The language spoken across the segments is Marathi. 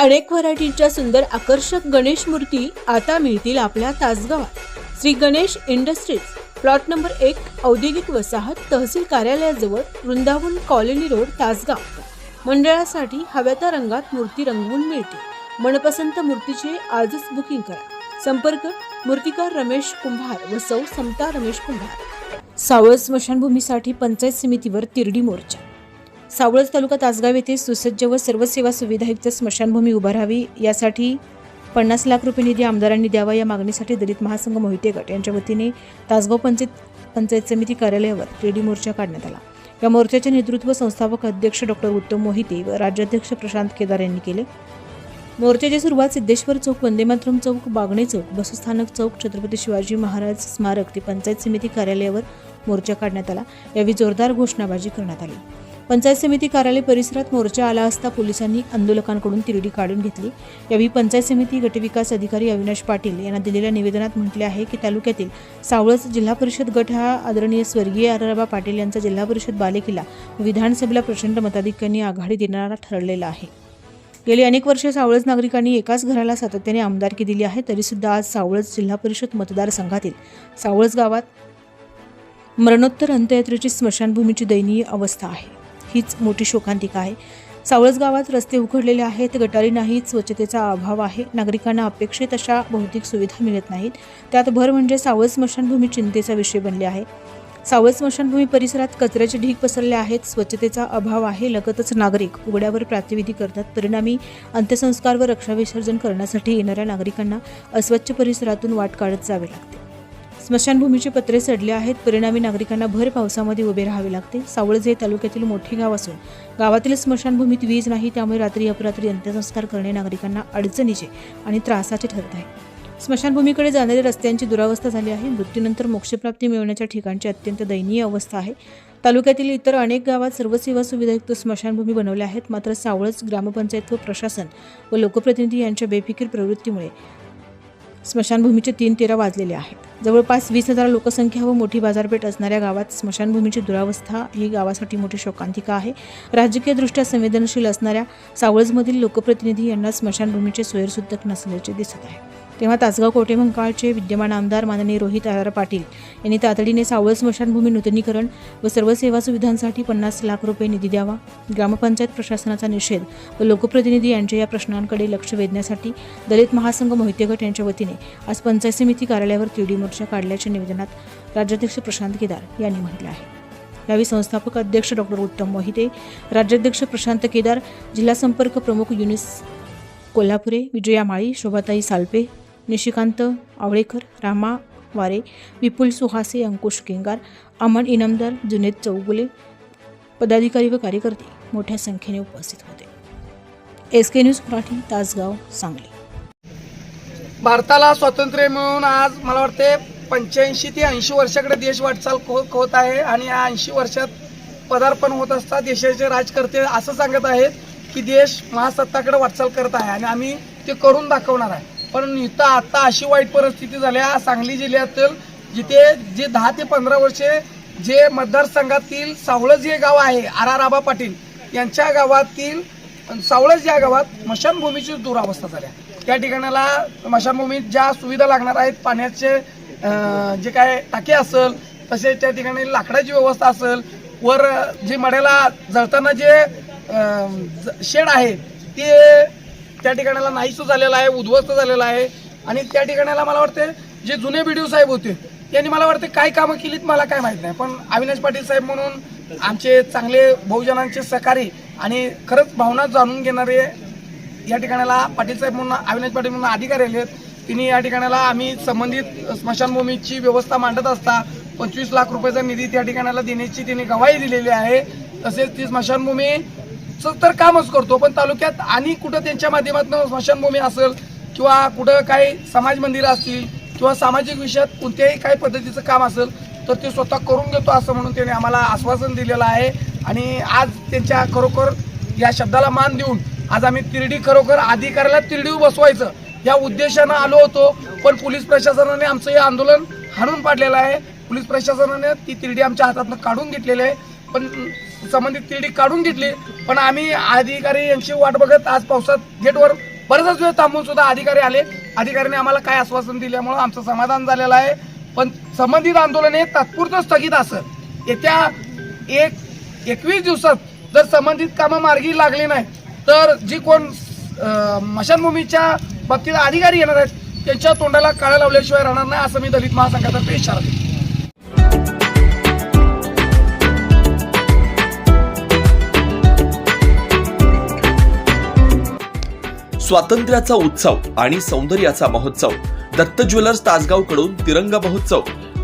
अनेक व्हरायटीच्या सुंदर आकर्षक गणेश मूर्ती आता मिळतील आपल्या तासगावात. Shri Ganesh industries plot number एक औद्योगिक वसाहत तहसील कार्यालयाजवळ वृंदावन कॉलनी रोड तासगाव. मंडळासाठी हव्या त्या रंगात मूर्ती रंगवून मिळते. मनपसंत मूर्तीचे आजच बुकिंग करा. संपर्क मूर्तिकार रमेश कुंभार व सौ समता रमेश कुंभार. सावळ स्मशानभूमीसाठी पंचायत समितीवर तिरडी मोर्चा. सावळज तालुका तासगाव येथे सुसज्ज व सर्व सेवा सुविधायुक्त स्मशानभूमी उभारावी यासाठी पन्नास लाख रुपये निधी आमदारांनी द्यावा या मागणीसाठी दलित महासंघ मोहिते गट यांच्या वतीने तासगाव पंचायत पंचायत समिती कार्यालयावर टेडी मोर्चा काढण्यात आला. या मोर्चाचे नेतृत्व संस्थापक अध्यक्ष डॉक्टर उत्तम मोहिते व राज्याध्यक्ष प्रशांत केदार यांनी केले. मोर्चाची सुरुवात सिद्धेश्वर चौक वंदेमातरम चौक बागणे चौक बसस्थानक चौक छत्रपती शिवाजी महाराज स्मारक ते पंचायत समिती कार्यालयावर मोर्चा काढण्यात आला. यावेळी जोरदार घोषणाबाजी करण्यात आली. पंचायत समिती कार्यालय परिसरात मोर्चा आला असता पोलिसांनी आंदोलकांकडून तिरडी काढून घेतली. यावेळी पंचायत समिती गटविकास अधिकारी अविनाश पाटील यांना दिलेल्या निवेदनात म्हटले आहे की तालुक्यातील सावळस जिल्हा परिषद गट हा आदरणीय स्वर्गीय आराबा पाटील यांचा जिल्हा परिषद बालेकिल्ला विधानसभेला प्रचंड मताधिक्यांनी आघाडी देणारा ठरलेला आहे. गेली अनेक वर्षे सावळज नागरिकांनी एकाच घराला सातत्याने आमदारकी दिली आहे तरीसुद्धा आज सावळज जिल्हा परिषद मतदारसंघातील सावळज गावात मरणोत्तर अंत्ययात्रेची स्मशानभूमीची दयनीय अवस्था आहे. हीच मोठी शोकांतिका आहे. सावळस गावात रस्ते उघडलेले आहेत गटारी नाहीत स्वच्छतेचा अभाव आहे. नागरिकांना अपेक्षित अशा भौतिक सुविधा मिळत नाहीत. त्यात भर म्हणजे सावळ स्मशानभूमी चिंतेचा विषय बनले आहे. सावळ स्मशानभूमी परिसरात कचऱ्याचे ढीग पसरले आहेत. स्वच्छतेचा अभाव आहे. लगतच नागरिक उघड्यावर प्रातिविधी करतात. परिणामी अंत्यसंस्कार व रक्षाविसर्जन करण्यासाठी येणाऱ्या नागरिकांना अस्वच्छ परिसरातून वाट काढत जावे लागते. स्मशानभूमीचे पत्रे सडली आहेत. परिणामी नागरिकांना भर पावसामध्ये उभे राहावे लागते. सावळज हे तालुक्यातील मोठे गाव असून गावातील स्मशानभूमीत वीज नाही त्यामुळे रात्री अपरात्री अंत्यसंस्कार करणे नागरिकांना अडचणीचे आणि त्रासाचे ठरत आहे. स्मशानभूमीकडे जाणाऱ्या रस्त्यांची दुरावस्था झाली आहे. मृत्यूनंतर मोक्षप्राप्ती मिळवण्याच्या ठिकाणची अत्यंत दयनीय अवस्था आहे. तालुक्यातील इतर अनेक गावात सर्व सेवा सुविधायुक्त स्मशानभूमी बनवल्या आहेत. मात्र सावळज ग्रामपंचायत व प्रशासन व लोकप्रतिनिधी यांच्या बेफिकीर प्रवृत्तीमुळे स्मशानभूमीचे तीन तेरा वाजलेले आहेत. जवळपास वीस हजार लोकसंख्या व मोठी बाजारपेठ असणाऱ्या गावात स्मशानभूमीची दुरावस्था ही गावासाठी मोठी शोकांतिका आहे. राजकीयदृष्ट्या संवेदनशील असणाऱ्या सावळजमधील लोकप्रतिनिधी यांना स्मशानभूमीचे सोयरसुद्धक नसल्याचे दिसत आहे. तेव्हा तासगाव कोटेमंकाळचे विद्यमान आमदार माननीय रोहित आर पाटील यांनी तातडीने सावळ स्मशानभूमी नूतनीकरण व सर्व सेवा सुविधांसाठी पन्नास लाख रुपये निधी द्यावा ग्रामपंचायत प्रशासनाचा निषेध व लोकप्रतिनिधी यांच्या या प्रश्नांकडे लक्ष वेधण्यासाठी दलित महासंघ मोहिते गट यांच्या वतीने आज पंचायत समिती कार्यालयावर तिरडी मोर्चा काढल्याच्या निवेदनात राज्याध्यक्ष प्रशांत केदार यांनी म्हटलं आहे. यावेळी संस्थापक अध्यक्ष डॉक्टर उत्तम मोहिते राज्याध्यक्ष प्रशांत केदार जिल्हा संपर्क प्रमुख युनिस कोल्हापुरे विजया माळी शोभाताई सालपे निशिकांत आवळेकर रामा वारे विपुल सुहासे अंकुश केंगार अमन इनामदार जुनेद चौगुले पदाधिकारी व कार्यकर्ते मोठ्या संख्येने उपस्थित होते. S K news Marathi Tasgaon Sangli. भारताला स्वातंत्र्य मिळून आज मला वाटते पंच्याऐंशी ते ऐंशी वर्षाकडे देश वाटचाल होत आहे आणि या ऐंशी वर्षात पदार्पण होत असता देशाचे राजकर्ते असं सांगत आहेत की देश महासत्ताकडे वाटचाल करत आहे आणि आम्ही ते करून दाखवणार आहे. पण इथं आता अशी वाईट परिस्थिती झाली. आहे सांगली जिल्ह्यातील जिथे जे दहा ते पंधरा वर्षे जे मतदारसंघातील सावळज हे गाव आहे आर आर आबा पाटील यांच्या गावातील सावळज या गावात स्मशानभूमीची दुरावस्था झाल्या त्या ठिकाणाला स्मशानभूमीत ज्या सुविधा लागणार आहेत पाण्याचे जे काय टाके असेल तसेच त्या ठिकाणी लाकडाची व्यवस्था असेल वर जे मड्याला जळताना जे ज- शेड आहे ते त्या ठिकाणाला नाहीसं झालेलं आहे उद्ध्वस्त झालेलं आहे. आणि त्या ठिकाणाला मला वाटते जे जुने बी साहेब होते त्यांनी मला वाटते काय कामं केलीत मला काय माहीत नाही. पण अविनाश पाटील साहेब म्हणून आमचे चांगले बहुजनांचे सहकारी आणि खरंच भावना जाणून घेणारे या ठिकाणाला पाटील साहेब म्हणून अविनाश पाटील म्हणून अधिकारी आले आहेत तिने या ठिकाणाला आम्ही संबंधित स्मशानभूमीची व्यवस्था मांडत असता पंचवीस लाख रुपयाचा निधी त्या ठिकाणाला देण्याची तिने गवाही दिलेली आहे. तसेच ती स्मशानभूमी तर कामच करतो पण तालुक्यात आणि कुठं त्यांच्या माध्यमातून स्मशानभूमी असेल किंवा कुठं काही समाज मंदिरं असतील किंवा सामाजिक विषयात कोणत्याही काही पद्धतीचं काम असेल तर ते स्वतः करून घेतो असं म्हणून त्यांनी आम्हाला आश्वासन दिलेलं आहे. आणि आज त्यांच्या खरोखर या शब्दाला मान देऊन आज आम्ही तिरडी खरोखर अधिकाऱ्याला तिरडी बसवायचं या उद्देशानं आलो होतो. पण पोलीस प्रशासनाने आमचं हे आंदोलन हाणून पाडलेलं आहे. पोलीस प्रशासनाने ती तिरडी आमच्या हातातनं काढून घेतलेली आहे. पण संबंधित तिरडी काढून घेतली पण आम्ही अधिकारी यांची वाट बघत आज पावसात गेटवर बरेचच वेळ थांबून सुद्धा अधिकारी आले. अधिकाऱ्यांनी आम्हाला काय आश्वासन दिल्यामुळं आमचं समाधान झालेलं आहे. पण संबंधित आंदोलन हे तात्पुरतं स्थगित असं. येत्या एक एकवीस दिवसात जर संबंधित कामं मार्गी लागली नाही तर जी कोण मशानभूमीच्या बाबतीत अधिकारी येणार आहेत त्यांच्या तोंडाला काळा लावल्याशिवाय राहणार नाही असं मी दलित महासंघातर्फे इशारा देतो. स्वातंत्र्याचा उत्सव आणि सौंदर्याचा महोत्सव. दत्त ज्वेलर्स तासगावकडून तिरंगा महोत्सव.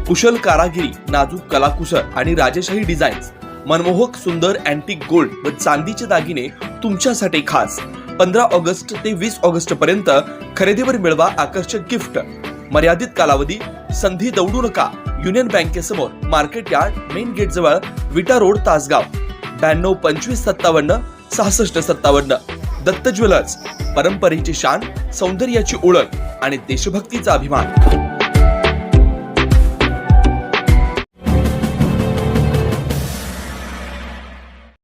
कुशल कारागिरी नाजूक कलाकुसर आणि राजेशाही डिझाईन्स. मनमोहक सुंदर अँटिक गोल्ड व चांदीचे दागिने तुमच्यासाठी खास. पंधरा ऑगस्ट ते वीस ऑगस्ट पर्यंत खरेदीवर मिळवा आकर्षक गिफ्ट. मर्यादित कालावधी संधी दौडू नका. युनियन बँकेसमोर मार्केट यार्ड मेन गेट जवळ विटा रोड तासगाव. ब्याण्णव पंचवीस सत्तावन्न सहासष्ट सत्तावन्न. दत्त ज्वेलर्स परंपरेची शान सौंदर्याची ओळख आणि देशभक्तीचा अभिमान.